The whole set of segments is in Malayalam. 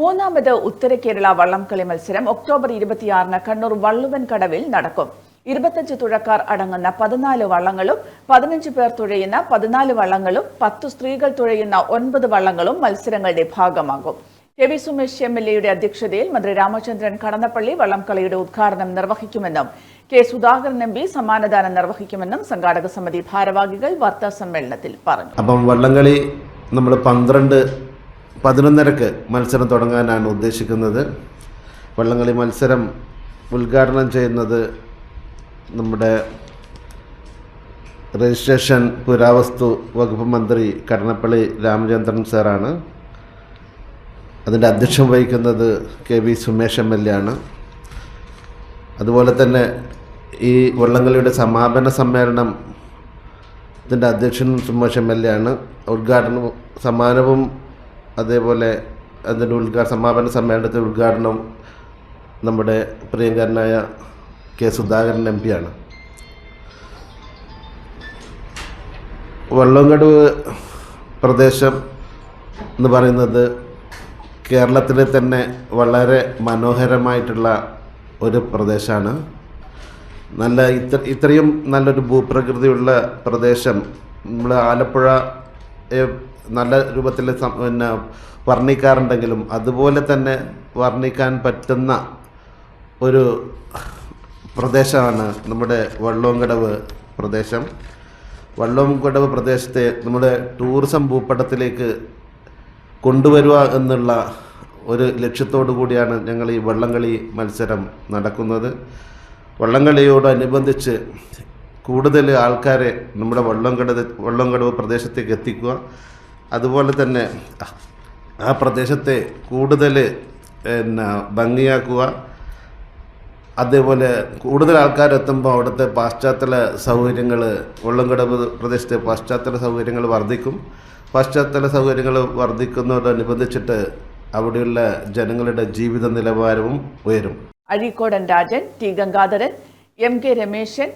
മൂന്നാമത് ഉത്തര കേരള വള്ളംകളി മത്സരം ഒക്ടോബർ ഇരുപത്തിയാറിന് കണ്ണൂർ വള്ളുവൻ കടവിൽ നടക്കും. ഇരുപത്തഞ്ച് തുഴക്കാർ അടങ്ങുന്ന പതിനാല് വള്ളങ്ങളും പതിനഞ്ച് പേർ തുഴയുന്ന പതിനാല് വള്ളങ്ങളും പത്തു സ്ത്രീകൾ തുഴയുന്ന ഒൻപത് വള്ളങ്ങളും മത്സരങ്ങളുടെ ഭാഗമാകും. K V Sumesh M L എയുടെ അധ്യക്ഷതയിൽ മന്ത്രി രാമചന്ദ്രൻ കടന്നപ്പള്ളി വള്ളംകളിയുടെ ഉദ്ഘാടനം നിർവഹിക്കുമെന്നും കെ സുധാകരൻ എം പി സമ്മാനദാനം നിർവഹിക്കുമെന്നും സംഘാടക സമിതി ഭാരവാഹികൾ വാർത്താ സമ്മേളനത്തിൽ പറഞ്ഞു. അപ്പം വള്ളംകളി നമ്മൾ പന്ത്രണ്ട് പതിനൊന്നരക്ക് മത്സരം തുടങ്ങാനാണ് ഉദ്ദേശിക്കുന്നത്. വള്ളംകളി മത്സരം ഉദ്ഘാടനം ചെയ്യുന്നത് നമ്മുടെ രജിസ്ട്രേഷൻ പുരാവസ്തു വകുപ്പ് മന്ത്രി കടന്നപ്പള്ളി രാമചന്ദ്രൻ സാറാണ്. അതിന്റെ അധ്യക്ഷം വഹിക്കുന്നത് K V Sumesh M L A ആണ്. അതുപോലെ തന്നെ ഈ വള്ളംകളിയുടെ സമാപന സമ്മേളനം ഇതിന്റെ അധ്യക്ഷൻ സുമേഷ് എം എൽ എ ആണ്. ഉദ്ഘാടനവും സമ്മാനവും അതേപോലെ അതിന്റെ ഉദ്ഘാ സമാപന സമ്മേളനത്തിന്റെ ഉദ്ഘാടനം നമ്മുടെ പ്രിയങ്കരനായ കെ സുധാകരൻ എം പിയാണ് വള്ളംകടവ് പ്രദേശം എന്ന് പറയുന്നത് കേരളത്തിലെ തന്നെ വളരെ മനോഹരമായിട്ടുള്ള ഒരു പ്രദേശമാണ്. നല്ല ഇത്ര ഇത്രയും നല്ലൊരു ഭൂപ്രകൃതിയുള്ള പ്രദേശം. നമ്മൾ ആലപ്പുഴ നല്ല രൂപത്തിൽ പിന്നെ വർണിക്കാറുണ്ടെങ്കിലും അതുപോലെ തന്നെ വർണിക്കാൻ പറ്റുന്ന ഒരു പ്രദേശമാണ് നമ്മുടെ വള്ളോങ്കടവ് പ്രദേശം. വള്ളോങ്കടവ് പ്രദേശത്തെ നമ്മുടെ ടൂറിസം ഭൂപടത്തിലേക്ക് കൊണ്ടുവരിക എന്നുള്ള ഒരു ലക്ഷ്യത്തോടു കൂടിയാണ് ഞങ്ങൾ ഈ വള്ളംകളി മത്സരം നടക്കുന്നത്. വള്ളംകളിയോടനുബന്ധിച്ച് കൂടുതൽ ആൾക്കാരെ നമ്മുടെ വള്ളംകട വള്ളംകടവ് പ്രദേശത്തേക്ക് എത്തിക്കുക. അതുപോലെ തന്നെ ആ പ്രദേശത്തെ കൂടുതൽ പിന്നെ ഭംഗിയാക്കുക. അതേപോലെ കൂടുതൽ ആൾക്കാരെത്തുമ്പോൾ അവിടുത്തെ പാശ്ചാത്തല സൗകര്യങ്ങൾ വള്ളംകടവ് പ്രദേശത്തെ പാശ്ചാത്തല സൗകര്യങ്ങൾ വർദ്ധിക്കും. പാശ്ചാത്തല സൗകര്യങ്ങൾ വർദ്ധിക്കുന്നതോടനുബന്ധിച്ചിട്ട് അവിടെയുള്ള ജനങ്ങളുടെ ജീവിത നിലവാരവും ഉയരും. Azhikodan Rajan T Gangadharan M K Rameshan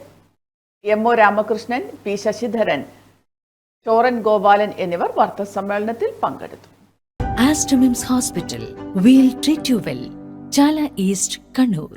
M O Ramakrishnan P Sasidharan Choran Gopalan എന്നിവർ വാർത്താ സമ്മേളനത്തിൽ പങ്കെടുത്തു. Aster MIMS hospital we'll treat you well Chala east Kannur